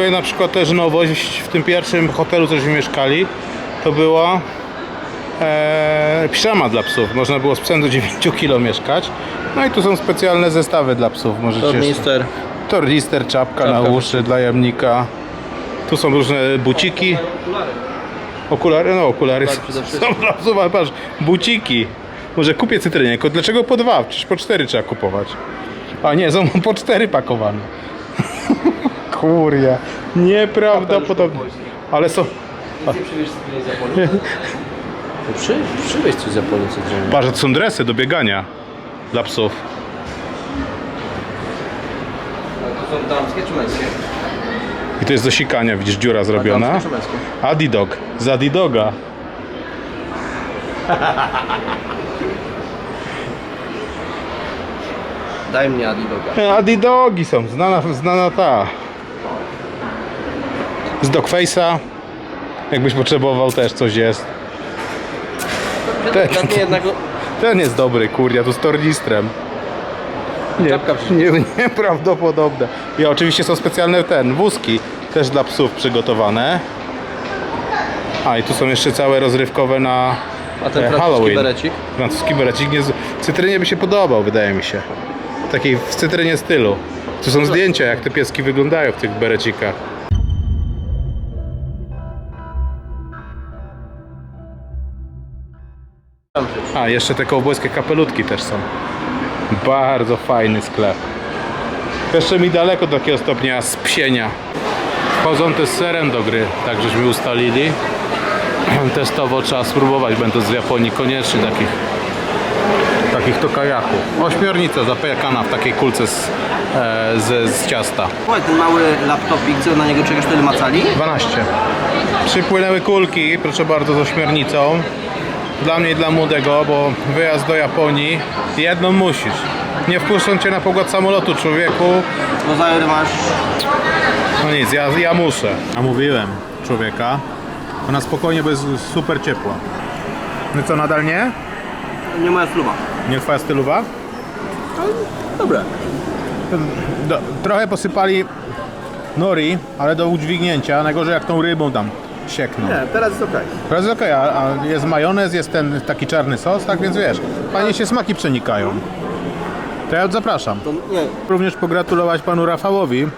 Tutaj na przykład też nowość w tym pierwszym hotelu, cośmy mieszkali, to była e, piżama dla psów. Można było z psem do 9 kg mieszkać. No i tu są specjalne zestawy dla psów. Możecie Tornister. Tornister, czapka, Czapka na uszy dla jamnika. Tu są różne buciki. Okulary, no okulary wszystkim. są dla psów, ale patrz, buciki. Może kupię cytrynię, tylko dlaczego po dwa? Przecież po cztery trzeba kupować. A nie, są po cztery pakowane. Kuria, nieprawdopodobne. Ale są, Ty przywieźć coś z Japonii? Przy, przywieźć coś z Japonii, co drzewo. patrz, to są dresy do biegania dla psów. To są damskie czy męskie? I to jest do sikania, widzisz, dziura zrobiona. Adidog, z Adidoga. Daj mnie Adidoga. E, Adidogi są, znana, znana ta. Z Dogface'a. Jakbyś potrzebował też coś jest. Ten, mnie jednak... ten jest dobry, kurja, tu z tornistrem. Nie, Czapka nie, nieprawdopodobne. I oczywiście są specjalne ten, wózki, też dla psów przygotowane. A i tu są jeszcze całe rozrywkowe na A ten e, francuski Halloween. berecik? Francuski berecik nie z... Cytrynie by się podobał, wydaje mi się. Takiej w cytrynie stylu. Tu są zdjęcia, jak te pieski wyglądają w tych berecikach. A, jeszcze te kołbojskie kapelutki też są. Bardzo fajny sklep. Jeszcze mi daleko do takiego stopnia spsienia. Wchodzą też z serem do gry, tak żeśmy ustalili. Testowo trzeba spróbować, będąc w Japonii, koniecznie takich takich to kajaków. Ośmiornica zapekana w takiej kulce z, e, z, z ciasta. Słuchaj, ten mały laptopik, co na niego czekasz, tyle macali? 12. Przypłynęły kulki, proszę bardzo, z ośmiornicą. Dla mnie i dla młodego, bo wyjazd do Japonii jedną musisz. Nie wpuszczą cię na pokład samolotu, człowieku. Bo zajry masz... No nic, ja, ja muszę. A mówiłem człowieka. Ona spokojnie, bo jest super ciepła. No co, nadal nie? Nie moja sluba. Nie twoja stylowa? Dobre. Do, trochę posypali nori, ale do udźwignięcia. Najgorzej jak tą rybą tam siekną. Nie, teraz jest okej. To jest okej, a, a jest majonez, jest ten taki czarny sos, tak więc wiesz, fajnie się smaki przenikają. To ja zapraszam. To nie, Również pogratulować panu Rafałowi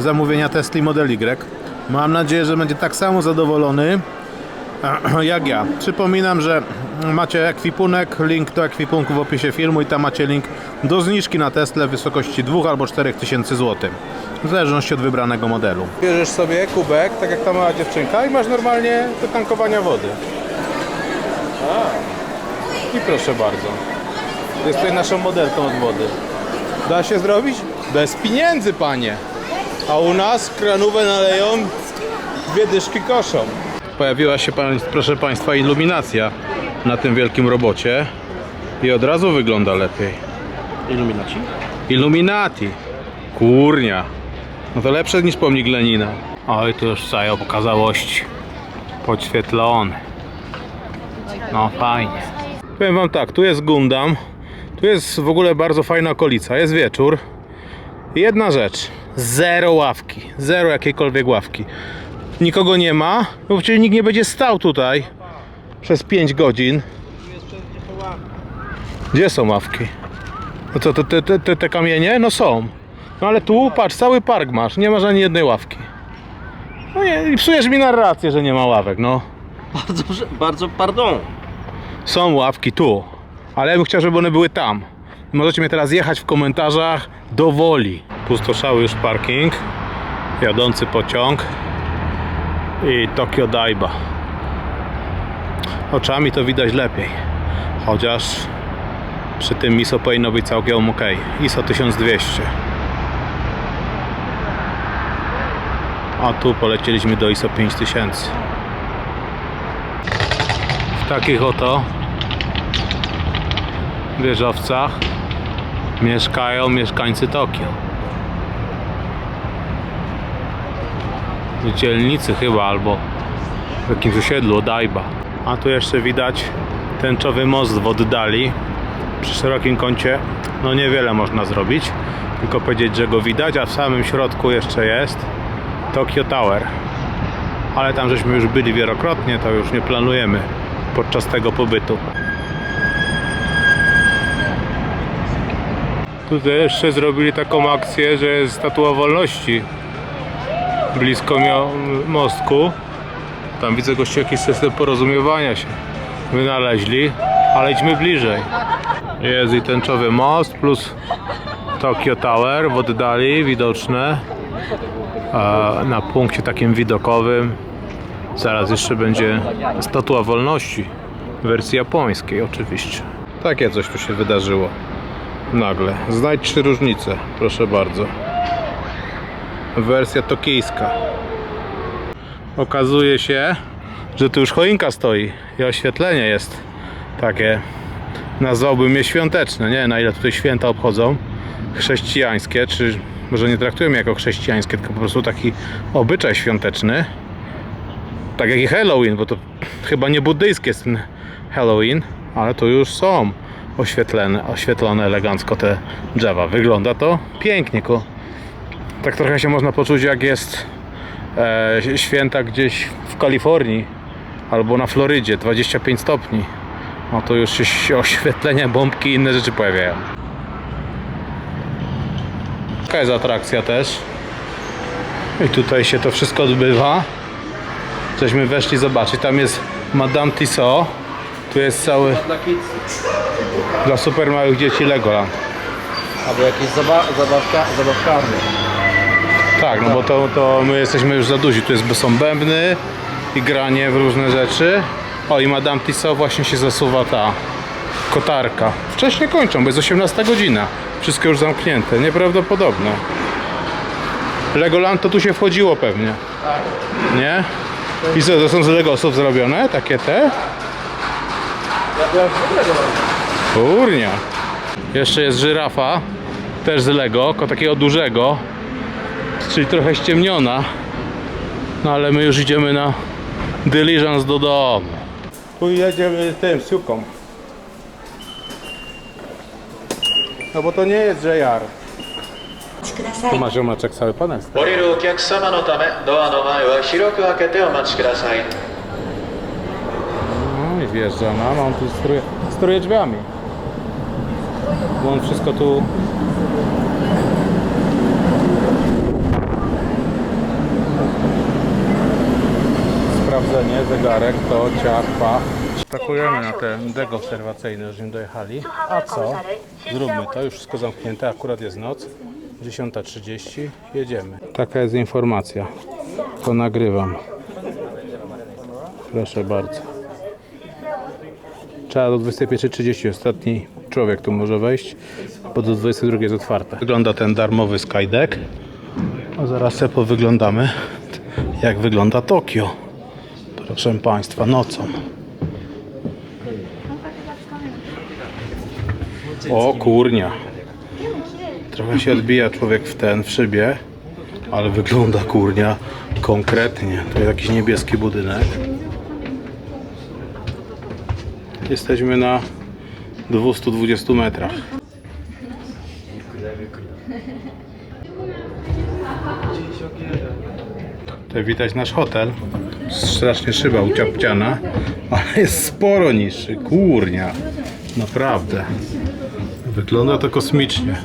zamówienia Tesla Model Y. Mam nadzieję, że będzie tak samo zadowolony jak ja. Przypominam, że macie ekwipunek, link do ekwipunku w opisie filmu i tam macie link do zniżki na Tesla w wysokości 2 albo 4 tysięcy złotych. W zależności od wybranego modelu. Bierzesz sobie kubek, tak jak ta mała dziewczynka i masz normalnie do tankowania wody. I proszę bardzo. Jest tutaj naszą modelką od wody. Da się zrobić? Bez pieniędzy, panie. A u nas kranówę naleją, dwie dyszki koszą. Pojawiła się, proszę państwa, iluminacja na tym wielkim robocie i od razu wygląda lepiej. Iluminaci? Illuminati. Kurnia. No to lepsze niż pomnik Lenina. Oj, tu już całe okazałości. Podświetlony. No fajnie. Powiem wam tak, tu jest Gundam. Tu jest w ogóle bardzo fajna okolica. Jest wieczór. Jedna rzecz. Zero ławki. Zero jakiejkolwiek ławki. Nikogo nie ma, bo przecież nikt nie będzie stał tutaj przez 5 godzin. Gdzie są ławki? No co, te, te, te, te, kamienie? No są. No ale tu, patrz, cały park masz, nie masz ani jednej ławki. No nie, i psujesz mi narrację, że nie ma ławek, no. Bardzo, bardzo pardon. Są ławki tu, ale ja bym chciał, żeby one były tam. Możecie mnie teraz jechać w komentarzach do woli. Pustoszały już parking, jadący pociąg i Tokio Daiba. Oczami to widać lepiej, chociaż przy tym ISO powinno być całkiem ok. ISO 1200. A tu polecieliśmy do ISO 5000. W takich oto wieżowcach mieszkają mieszkańcy Tokio. W dzielnicy chyba, albo w jakimś osiedlu Odaiba. A tu jeszcze widać tęczowy most w oddali. Przy szerokim kącie no niewiele można zrobić. Tylko powiedzieć, że go widać, a w samym środku jeszcze jest Tokyo Tower. Ale tam żeśmy już byli wielokrotnie, to już nie planujemy podczas tego pobytu. Tutaj jeszcze zrobili taką akcję, że jest statua wolności blisko mostku. Tam widzę goście jakiś system porozumiewania się wynaleźli, ale idźmy bliżej. Jest i tęczowy most plus Tokyo Tower w oddali widoczne na punkcie takim widokowym. Zaraz jeszcze będzie Statua Wolności w wersji japońskiej oczywiście. Takie coś tu się wydarzyło. Nagle. Znajdź trzy różnice, proszę bardzo. Wersja tokijska. Okazuje się, że tu już choinka stoi i oświetlenie jest takie, nazwałbym je świąteczne. Nie wiem na ile tutaj święta obchodzą, chrześcijańskie, czy może nie traktujemy jako chrześcijańskie, tylko po prostu taki obyczaj świąteczny. Tak jak i Halloween, bo to chyba nie buddyjskie jest ten Halloween, ale tu już są oświetlone, oświetlone elegancko te drzewa. Wygląda to pięknie. Tak trochę się można poczuć jak jest e, święta gdzieś w Kalifornii albo na Florydzie 25 stopni. No to już się- oświetlenia, bombki i inne rzeczy pojawiają. Taka jest atrakcja też. I tutaj się to wszystko odbywa. Żeśmy weszli zobaczyć. Tam jest Madame Tissot. Tu jest cały Dla super małych dzieci Legoland. Albo jakieś zaba zabawka zabawkarnie. Tak, no bo to, to my jesteśmy już za duzi. Tu jest, są bębny i granie w różne rzeczy. O i Madame Tissot właśnie się zasuwa ta kotarka. Wcześniej kończą, bo jest 18 godzina. Wszystko już zamknięte. Nieprawdopodobne. Legoland to tu się wchodziło pewnie. Nie? I co, to są z Legosów zrobione? Takie te? Kurnia. Jeszcze jest żyrafa, też z Lego, takiego dużego, czyli trochę ściemniona. No ale my już idziemy na diligence do domu. Tu jedziemy tym, siuką. No bo to nie jest JR. くださ Tu い ma ziomeczek cały panel. 降りるお客様のためドアの前は広く開けてお待ちください No i wjeżdża nam, a on tu steruje, steruje drzwiami. Bo on wszystko tu... Sprawdzenie, zegarek, to ciach, pach. Na ten dek obserwacyjny, żeśmy dojechali. A co? Zróbmy to, już wszystko zamknięte, akurat jest noc. 10.30, jedziemy. Taka jest informacja. To nagrywam. Proszę bardzo. Trzeba do 21.30 ostatni człowiek tu może wejść, bo do 22 jest otwarte. Wygląda ten darmowy Skydeck. A zaraz sobie powyglądamy, jak wygląda Tokio. Proszę Państwa, nocą. O kurnia. Trochę się odbija człowiek w ten, w szybie, ale wygląda kurnia konkretnie. To jest jakiś niebieski budynek. Jesteśmy na 220 metrach. Tutaj widać nasz hotel. Strasznie szyba uciapciana, ale jest sporo niższy. Kurnia. Naprawdę. Wygląda to kosmicznie.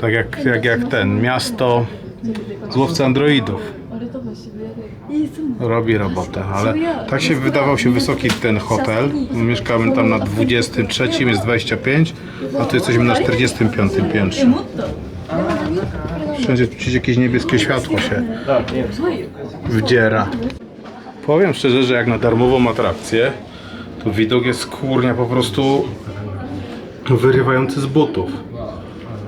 Tak jak, jak, jak ten miasto złowca androidów robi robotę, ale tak się wydawał się wysoki ten hotel. Mieszkamy tam na 23, jest 25, a tu jesteśmy na 45 piętrze. Wszędzie tu gdzieś jakieś niebieskie światło się wdziera. Powiem szczerze, że jak na darmową atrakcję, to widok jest kurnia po prostu wyrywający z butów.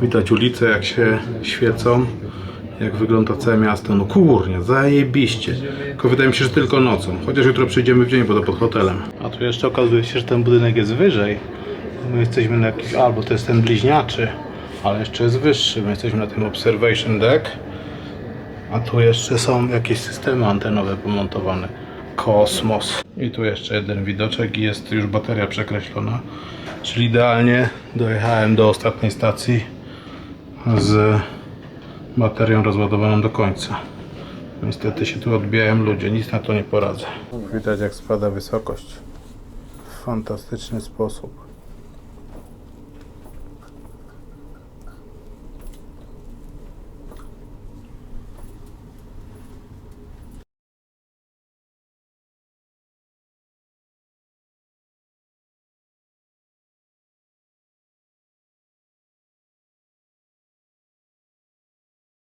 Widać ulice jak się świecą, jak wygląda całe miasto. No kurnia, zajebiście. Tylko wydaje mi się, że tylko nocą. Chociaż jutro przyjdziemy w dzień, to pod hotelem. A tu jeszcze okazuje się, że ten budynek jest wyżej. My jesteśmy na jakimś, albo to jest ten bliźniaczy, ale jeszcze jest wyższy. My jesteśmy na tym observation deck. A tu jeszcze są jakieś systemy antenowe pomontowane. Kosmos. I tu jeszcze jeden widoczek i jest już bateria przekreślona. Czyli idealnie dojechałem do ostatniej stacji z baterią rozładowaną do końca. Niestety się tu odbijają ludzie, nic na to nie poradzę. Widać jak spada wysokość. W fantastyczny sposób.